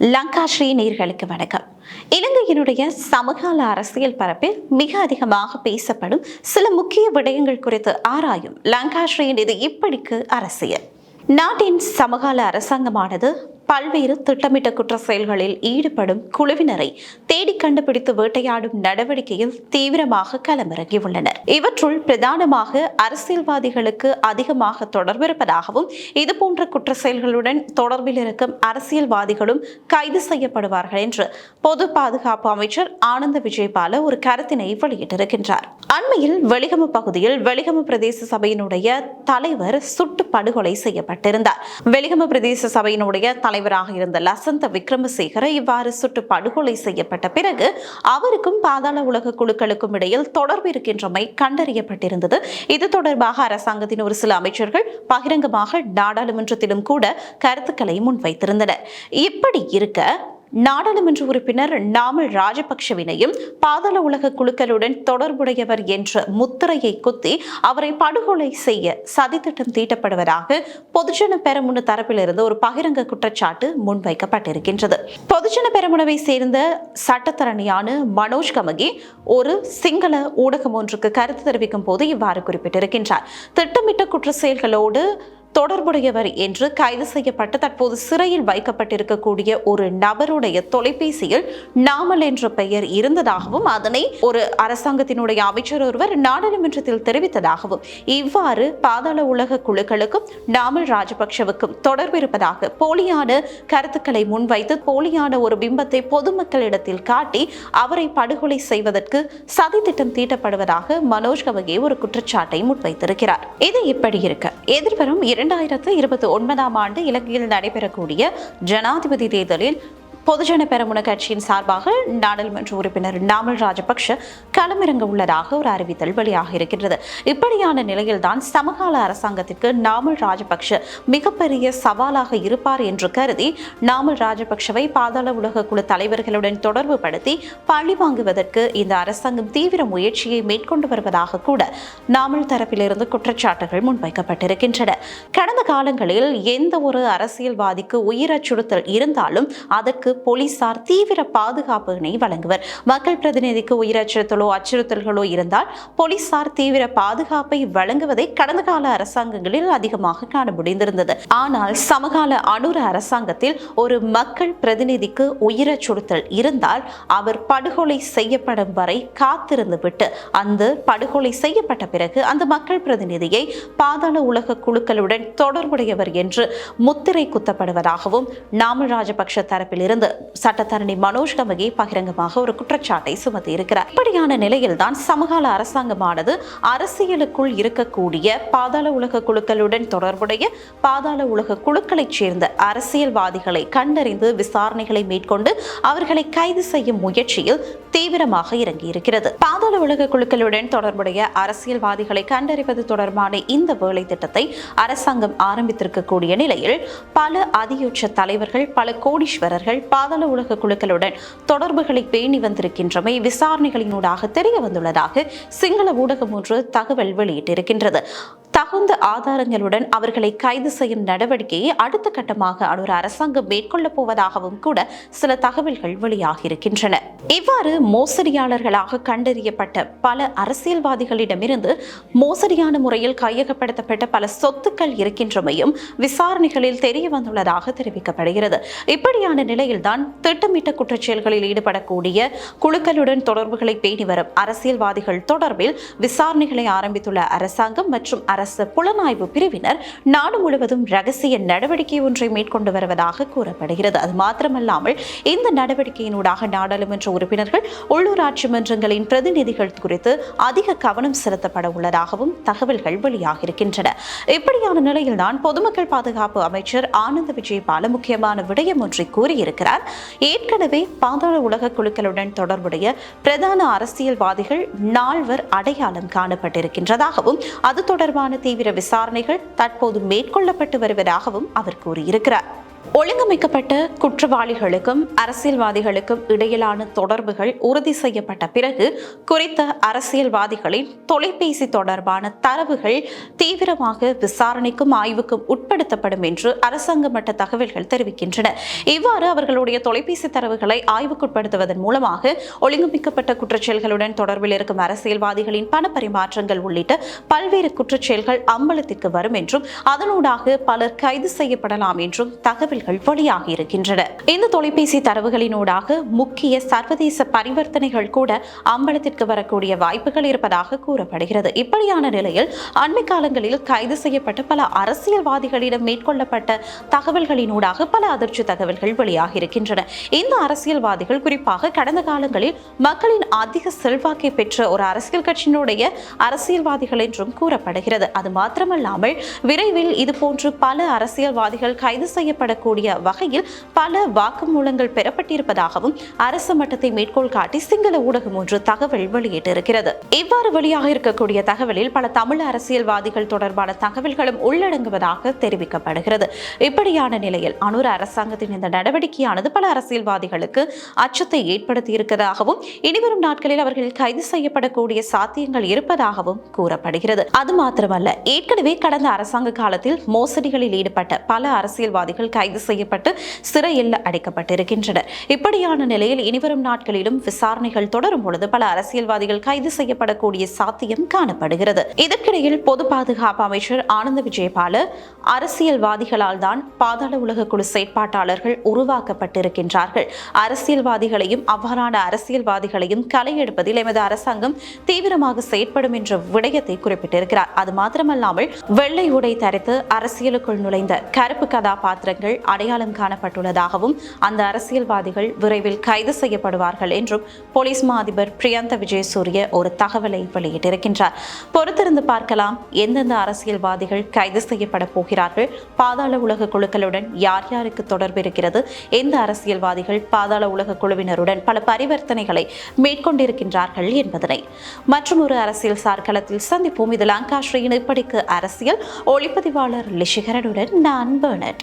லங்காஸ்ரீ நேர்களுக்கு வணக்கம். இலங்கையினுடைய சமகால அரசியல் பரப்பில் மிக அதிகமாக பேசப்படும் சில முக்கிய விடயங்கள் குறித்து ஆராயும் லங்காஸ்ரீயின் இது இப்படிக்கு அரசியல். நாட்டின் சமகால அரசாங்கமானது பல்வேறு திட்டமிட்ட குற்ற செயல்களில் ஈடுபடும் குழுவினரை தேடி கண்டுபிடித்து வேட்டையாடும் நடவடிக்கையில் தீவிரமாக களமிறங்கியுள்ளனர். இவற்றுள் பிரதானமாக அரசியல்வாதிகளுக்கு அதிகமாக தொடர்பு இருப்பதாகவும் இதுபோன்ற குற்ற செயல்களுடன் தொடர்பில் இருக்கும் அரசியல்வாதிகளும் கைது செய்யப்படுவார்கள் என்று பொது பாதுகாப்பு அமைச்சர் ஆனந்த விஜயபால ஒரு கருத்தினை வெளியிட்டிருக்கின்றார். அண்மையில் வெளிகம பகுதியில் வெளிகம பிரதேச சபையினுடைய தலைவர் சுட்டு படுகொலை செய்யப்பட்டிருந்தார். வெளிகம பிரதேச சபையினுடைய தலைவராக இருந்த லசந்த விக்ரமசேகர இவ்வாறு சுட்டு படுகொலை செய்யப்பட்ட பிறகு அவருக்கும் பாதாள உலக குழுக்களுக்கும் இடையில் தொடர்பு இருக்கின்றமை கண்டறியப்பட்டிருந்தது. இது தொடர்பாக அரசாங்கத்தின் ஒரு சில அமைச்சர்கள் பகிரங்கமாக நாடாளுமன்றத்திலும் கூட கருத்துக்களை முன்வைத்திருந்தனர். இப்படி இருக்க நாடாளுமன்ற உறுப்பினர் நாமல் ராஜபக்ஷவினையும் பாதாள உலக குழுக்களுடன் தொடர்புடையவர் என்ற முத்திரையை குத்தி அவரை படுகொலை செய்ய சதித்திட்டம் தீட்டப்படுவதாக பொதுஜன பெரமுன தரப்பிலிருந்து ஒரு பகிரங்க குற்றச்சாட்டு முன்வைக்கப்பட்டிருக்கின்றது. பொதுஜன பெரமுனவை சேர்ந்த சட்டத்தரணியான மனோஜ் கமகி ஒரு சிங்கள ஊடகம் ஒன்றுக்கு கருத்து தெரிவிக்கும் போது இவ்வாறு குறிப்பிட்டிருக்கின்றார். திட்டமிட்ட குற்ற செயல்களோடு தொடர்புடையவர் என்று கைது செய்யப்பட்டு தற்போது சிறையில் வைக்கப்பட்டிருக்கக்கூடிய ஒரு நபருடைய தொலைபேசியில் நாமல் என்ற பெயர் இருந்ததாகவும் அதனை ஒரு அரசாங்கத்தினுடைய அமைச்சர் ஒருவர் நாடாளுமன்றத்தில் தெரிவித்ததாகவும் இவ்வாறு பாதாள உலக குழுக்களுக்கும் நாமல் ராஜபக்ஷவுக்கும் தொடர்பு இருப்பதாக போலியான கருத்துக்களை முன்வைத்து போலியான ஒரு பிம்பத்தை பொதுமக்களிடத்தில் காட்டி அவரை படுகொலை செய்வதற்கு சதித்திட்டம் தீட்டப்படுவதாக மனோஜ் கவகே ஒரு குற்றச்சாட்டை முன்வைத்திருக்கிறார். இது இப்படி இருக்க. எதிர்வரும் இரண்டாயிரத்து இருபத்தி ஒன்பதாம் ஆண்டு இலங்கையில் நடைபெறக்கூடிய ஜனாதிபதி தேர்தலில் பொதுஜன பெரமுன கட்சியின் சார்பாக நாடாளுமன்ற உறுப்பினர் நாமல் ராஜபக்ஷ களமிறங்க உள்ளதாக ஒரு அறிவித்தல் வெளியாக இருக்கின்றது. இப்படியான நிலையில்தான் சமகால அரசாங்கத்திற்கு நாமல் ராஜபக்ஷ மிகப்பெரிய சவாலாக இருப்பார் என்று கருதி நாமல் ராஜபக்ஷவை பாதாள உலக குழு தலைவர்களுடன் தொடர்பு படுத்தி பழி வாங்குவதற்கு இந்த அரசாங்கம் தீவிர முயற்சியை மேற்கொண்டு வருவதாக கூட நாமல் தரப்பிலிருந்து குற்றச்சாட்டுகள் முன்வைக்கப்பட்டிருக்கின்றன. கடந்த காலங்களில் எந்த ஒரு அரசியல்வாதிக்கு உயிர் அச்சுறுத்தல் இருந்தாலும் அதற்கு போலீசார் தீவிர பாதுகாப்பினை வழங்குவர். மக்கள் பிரதிநிதிக்கு உயிரச்சுறுத்தலோ அச்சுறுத்தல்களோ இருந்தால் போலீசார் தீவிர பாதுகாப்பை வழங்குவதை கடந்த கால அரசாங்கங்களில் அதிகமாக காண முடிந்திருந்தது. ஆனால் சமகால அனுர அரசாங்கத்தில் ஒரு மக்கள் பிரதிநிதிக்கு உயிரச்சுறுத்தல் இருந்தால் அவர் படுகொலை செய்யப்படும் வரை காத்திருந்து விட்டு அந்த படுகொலை செய்யப்பட்ட பிறகு அந்த மக்கள் பிரதிநிதியை பாதாள உலக குழுக்களுடன் தொடர்புடையவர் என்று முத்திரை குத்தப்படுவதாகவும் நாமல் ராஜபக்ஷ தரப்பிலிருந்து சட்டத்தரணி மனோஜ் கமகி பகிரங்கமாக ஒரு குற்றச்சாட்டை சுமத்தி இருக்கிறார். இப்படியான நிலையில்தான் சமகால அரசாங்கமானது அரசியலுக்குள் இருக்கக்கூடிய பாதாள உலக குழுக்களுடன் தொடர்புடைய பாதாள உலக குழுக்களைச் சேர்ந்த அரசியல்வாதிகளை கண்டறிந்து விசாரணைகளை மேற்கொண்டு அவர்களை கைது செய்யும் முயற்சியில் தீவிரமாக இறங்கியிருக்கிறது. பாதாள உலக குழுக்களுடன் தொடர்புடைய அரசியல்வாதிகளை கண்டறிவது தொடர்பான இந்த வேலை திட்டத்தை அரசாங்கம் ஆரம்பித்திருக்கக்கூடிய நிலையில் பல அதியுச்ச தலைவர்கள் பல கோடீஸ்வரர்கள் பாதாள உலக குழுக்களுடன் தொடர்புகளை பேணி வந்திருக்கின்றமை விசாரணைகளினூடாக தெரிய வந்துள்ளதாக சிங்கள ஊடகம் ஒன்று தகவல் வெளியிட்டிருக்கின்றது. தகுந்த ஆதாரங்களுடன் அவர்களை கைது செய்யும் நடவடிக்கையை அடுத்த கட்டமாக அனுர அரசாங்கம் மேற்கொள்ளப் போவதாகவும் கூட சில தகவல்கள் வெளியாகியிருக்கின்றன. இவ்வாறு மோசடியாளர்களாக கண்டறியப்பட்ட பல அரசியல்வாதிகளிடமிருந்து மோசடியான முறையில் கையகப்படுத்தப்பட்ட பல சொத்துக்கள் இருக்கின்றமையும் விசாரணைகளில் தெரிய வந்துள்ளதாக தெரிவிக்கப்படுகிறது. இப்படியான நிலையில்தான் திட்டமிட்ட குற்றச்செயல்களில் ஈடுபடக்கூடிய குழுக்களுடன் தொடர்புகளை பேணி வரும் அரசியல்வாதிகள் தொடர்பில் விசாரணைகளை ஆரம்பித்துள்ள அரசாங்கம் மற்றும் அரசு புலனாய்வு பிரிவினர் நாடு முழுவதும் ரகசிய நடவடிக்கை ஒன்றை மேற்கொண்டு வருவதாக கூறப்படுகிறது. அது மாத்திரமல்லாமல் இந்த நடவடிக்கையினூடாக நாடாளுமன்ற உறுப்பினர்கள் உள்ளூராட்சி மன்றங்களின் பிரதிநிதிகள் குறித்து அதிக கவனம் செலுத்தப்பட உள்ளதாகவும் தகவல்கள் வெளியாகியிருக்கின்றன. இப்படியான நிலையில்தான் பொதுமக்கள் பாதுகாப்பு அமைச்சர் ஆனந்த விஜயபால முக்கியமான விடயம் ஒன்றை கூறியிருக்கிறார். ஏற்கனவே பாதாள உலக குழுக்களுடன் தொடர்புடைய பிரதான அரசியல்வாதிகள் நால்வர் அடையாளம் காணப்பட்டிருக்கின்றதாகவும் அது தொடர்பான தீவிர விசாரணைகள் தற்போது மேற்கொள்ளப்பட்டு வருவதாகவும் அவர் கூறியிருக்கிறார். ஒழுங்கமைக்கப்பட்ட குற்றவாளிகளுக்கும் அரசியல்வாதிகளுக்கும் இடையிலான தொடர்புகள் உறுதி செய்யப்பட்ட பிறகு குறித்த அரசியல்வாதிகளின் தொலைபேசி தொடர்பான தரவுகள் தீவிரமாக விசாரணைக்கும் ஆய்வுக்கும் உட்படுத்தப்படும் என்று அரசாங்க மட்ட தகவல்கள் தெரிவிக்கின்றன. இவ்வாறு அவர்களுடைய தொலைபேசி தரவுகளை ஆய்வுக்குட்படுத்துவதன் மூலமாக ஒழுங்கமைக்கப்பட்ட குற்றச்செயல்களுடன் தொடர்பில் இருக்கும் அரசியல்வாதிகளின் பண பரிமாற்றங்கள் உள்ளிட்ட பல்வேறு குற்றச்செயல்கள் அம்பலத்திற்கு வரும் என்றும் அதனூடாக பலர் கைது செய்யப்படலாம் என்றும் தகவல் தகவல்கள் வெளியாகி இருக்கின்றன. இந்த தொலைபேசி தரவுகளினூடாக முக்கிய சர்வதேச பரிவர்த்தனைகள் கூட அம்பலத்திற்கு வரக்கூடிய வாய்ப்புகள் இருப்பதாக கூறப்படுகிறது. இப்படியான நிலையில் அண்மை காலங்களில் கைது செய்யப்பட்ட பல அரசியல்வாதிகளிடம் மேற்கொள்ளப்பட்ட தகவல்களினூடாக பல அதிர்ச்சி தகவல்கள் வெளியாகி இருக்கின்றன. இந்த அரசியல்வாதிகள் குறிப்பாக கடந்த காலங்களில் மக்களின் அதிக செல்வாக்கை பெற்ற ஒரு அரசியல் கட்சியினுடைய அரசியல்வாதிகள் என்றும் கூறப்படுகிறது. அது மாத்திரமல்லாமல் விரைவில் இதுபோன்று பல அரசியல்வாதிகள் கைது செய்யப்பட செய்யப்படக்கூடிய வகையில் பல வாக்குமூலங்கள் பெறப்பட்டிருப்பதாகவும் அரசு மட்டத்தை மேற்கோள் காட்டி சிங்கள ஊடகம் ஒன்று தகவல் வெளியிட்டிருக்கிறது. இவ்வாறு வெளியாக இருக்கக்கூடிய தகவலில் பல தமிழ் அரசியல்வாதிகள் தொடர்பான தகவல்களும் உள்ளடங்குவதாக தெரிவிக்கப்படுகிறது. இப்படியான நிலையில் அனுர அரசாங்கத்தின் இந்த நடவடிக்கையானது பல அரசியல்வாதிகளுக்கு அச்சத்தை ஏற்படுத்தி இருக்கிறதாகவும் இனிவரும் நாட்களில் அவர்கள் கைது செய்யப்படக்கூடிய சாத்தியங்கள் இருப்பதாகவும் கூறப்படுகிறது. அது மாத்திரமல்ல ஏற்கனவே கடந்த அரசாங்க காலத்தில் மோசடிகளில் ஈடுபட்ட பல அரசியல்வாதிகள் கைது கைது செய்யப்பட்டு சிறையில் அடைக்கப்பட்டிருக்கின்றனர். இப்படியான நிலையில் இனிவரும் நாட்களிலும் விசாரணைகள் தொடரும் பொழுது பல அரசியல்வாதிகள் கைது செய்யப்படக்கூடிய சாத்தியம் காணப்படுகிறது. இதற்கிடையில் பொது பாதுகாப்பு அமைச்சர் ஆனந்த விஜயபால அரசியல்வாதிகளால் தான் பாதாள உலக குழு செயற்பாட்டாளர்கள் உருவாக்கப்பட்டிருக்கின்றார்கள். அரசியல்வாதிகளையும் அவ்வாறான அரசியல்வாதிகளையும் கலையெடுப்பதில் எமது அரசாங்கம் தீவிரமாக செயற்படும் என்ற விடயத்தை குறிப்பிட்டிருக்கிறார். அது மாத்திரமல்லாமல் வெள்ளை உடை தரித்து அரசியலுக்குள் நுழைந்த கருப்பு கதாபாத்திரங்கள் அடையாளம் காணப்பட்டுள்ளதாகவும் அந்த அரசியல்வாதிகள் விரைவில் கைது செய்யப்படுவார்கள் என்றும் போலீஸ் மா அதிபர் பிரியந்த விஜயசூரிய ஒரு தகவலை வெளியிட்டிருக்கின்றார். பொறுத்திருந்து பார்க்கலாம் எந்தெந்த அரசியல்வாதிகள் கைது செய்யப்பட போகிறார்கள் பாதாள உலக குழுக்களுடன் யார் யாருக்கு தொடர்பு இருக்கிறது எந்த அரசியல்வாதிகள் பாதாள உலக குழுவினருடன் பல பரிவர்த்தனைகளை மேற்கொண்டிருக்கின்றார்கள் என்பதனை. மற்றும் ஒரு அரசியல் சார்கலத்தில் சந்திப்போம். இது லங்காஸ்ரீயின் இப்படிக்கு அரசியல் ஒளிப்பதிவாளர் லிஷிகரனுடன் நான் பேர்னட்.